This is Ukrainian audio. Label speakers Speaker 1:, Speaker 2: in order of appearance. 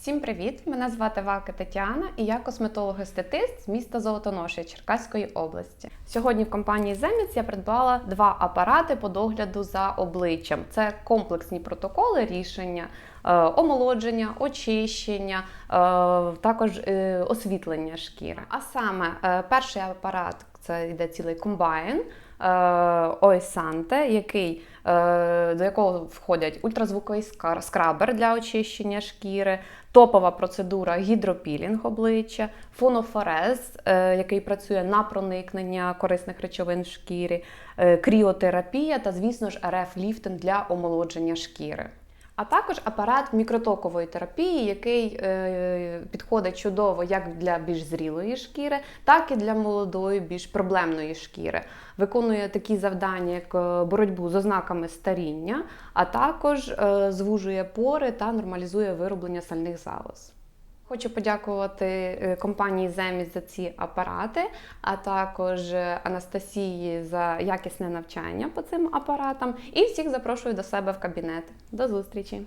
Speaker 1: Всім привіт! Мене звати Вака Тетяна і я косметолог-естетист з міста Золотоноші Черкаської області. Сьогодні в компанії Земіц я придбала два апарати по догляду за обличчям. Це комплексні протоколи рішення, е, омолодження, очищення, е, також е, освітлення шкіри. А саме перший апарат це йде цілий комбайн. Ойсанте, який, е, до якого входять ультразвуковий скрабер для очищення шкіри, топова процедура гідропілінг обличчя, фонофорез, е, який працює на проникнення корисних речовин в шкірі, е, кріотерапія та, звісно ж, РФ-ліфтинг для омолодження шкіри. А також апарат мікротокової терапії, який е, підходить чудово як для більш зрілої шкіри, так і для молодої, більш проблемної шкіри. Виконує такі завдання, як е, боротьбу з ознаками старіння, а також е, звужує пори та нормалізує вироблення сальних залоз. Хочу подякувати е, компанії Земіс за ці апарати, а також е, Анастасії за якісне навчання по цим апаратам. І всіх запрошую до себе в кабінет. До зустрічі!